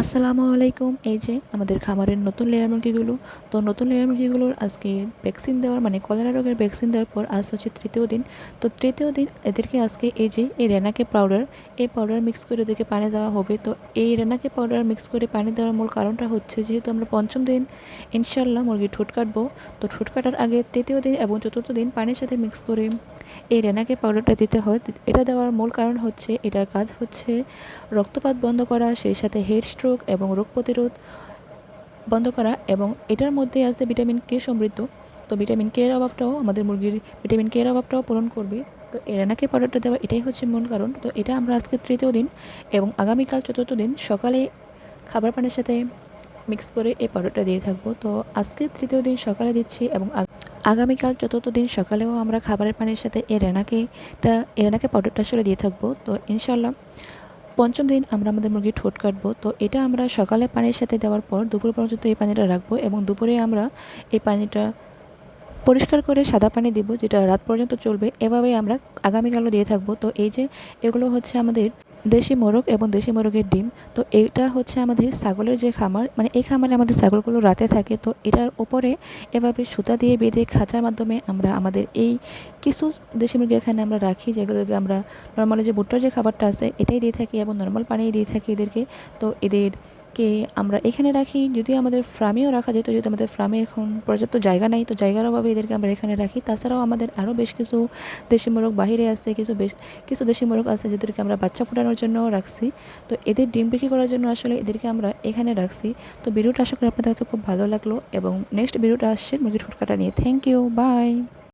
আসসালামু আলাইকুম এই যে আমাদের খামারের নতুন লেয়ার মুরগিগুলো। তো নতুন লেয়ার মুরগিগুলোর আজকে ভ্যাকসিন দেওয়ার মানে কলেরা রোগের ভ্যাকসিন দেওয়ার পর আজ হচ্ছে তৃতীয় দিন। তো তৃতীয় দিন এদেরকে আজকে এই যে এই রেনাকে পাউডার এই পাউডার মিক্স করে এদেরকে পানি দেওয়া হবে। তো এই রেনাকে পাউডার মিক্স করে পানি দেওয়ার মূল কারণটা হচ্ছে যেহেতু আমরা পঞ্চম দিন ইনশাল্লাহ মুরগি ঠোঁট কাটবো। তো ঠোঁট কাটার আগে তৃতীয় দিন এবং চতুর্থ দিন পানির সাথে মিক্স করে এই রেনাকে পাউডারটা দিতে হয়। এটা দেওয়ার মূল কারণ হচ্ছে এটার কাজ হচ্ছে রক্তপাত বন্ধ করা, সেই সাথে হেড স্ট্রোক এবং রোগ প্রতিরোধ বন্ধ করা এবং এটার মধ্যে আছে ভিটামিন কে সমৃদ্ধ। তো ভিটামিন কে এর অভাবটাও, আমাদের মুরগির ভিটামিন কে এর অভাবটাও পূরণ করবে। তো এরানাকে পাউডারটা দেওয়া এটাই হচ্ছে মূল কারণ। তো এটা আমরা আজকে তৃতীয় দিন এবং আগামীকাল চতুর্থ দিন সকালে খাবার পানির সাথে মিক্স করে এই পাউডারটা দিয়ে থাকব। তো আজকে তৃতীয় দিন সকালে দিচ্ছি এবং আগামীকাল চতুর্থ দিন সকালেও আমরা খাবারের পানির সাথে এই রেনাকে এই রেনাকে পাউডারটা আসলে দিয়ে থাকব। তো ইনশাল্লাহ পঞ্চম দিন আমরা আমাদের মুরগি ঠোঁট কাটবো। তো এটা আমরা সকালে পানির সাথে দেওয়ার পর দুপুর পর্যন্ত এই পানিটা রাখব এবং দুপুরে আমরা এই পানিটা পরিষ্কার করে সাদা পানি দিব, যেটা রাত পর্যন্ত চলবে। এভাবেই আমরা আগামীকালও দিয়ে থাকব। তো এই যে এগুলো হচ্ছে আমাদের দেশি মোরগ এবং দেশি মোরগের ডিম, তো এটা হচ্ছে আমাদের ছাগলের যে খামার মানে এই খামারে আমাদের ছাগলগুলো রাতে থাকে, তো এটার ওপরে এভাবে সুতা দিয়ে বেঁধে খাঁচার মাধ্যমে আমরা আমাদের এই কিছু দেশি মুরগি এখানে আমরা রাখি, যেগুলোকে আমরা নর্মালি যে ভুট্টার যে খাবারটা আছে, এটাই দিয়ে থাকি এবং নর্মাল পানি দিয়ে থাকি এদেরকে, তো এদের কে আমরা এখানে রাখি, যদি আমাদের ফার্মেও রাখা যেত, যদি আমাদের ফার্মে এখন পর্যাপ্ত জায়গা নেই, তো জায়গার অভাবে এদেরকে আমরা এখানে রাখি। তাছাড়াও আমাদের আরও বেশ কিছু দেশি মোরগ বাহিরে আছে, কিছু বেশ, কিছু দেশি মোরগ আছে যেদেরকে আমরা বাচ্চা ফোটানোর জন্যও রাখছি। তো এদের ডিম বিক্রি করার জন্য আসলে এদেরকে আমরা এখানে রাখছি। তো ভিডিওটা আশা করি আপনাদের কাছে খুব ভালো লাগল এবং নেক্সট ভিডিওটা আসছে মুরগি ঠোঁটকাটা নিয়ে। Thank you by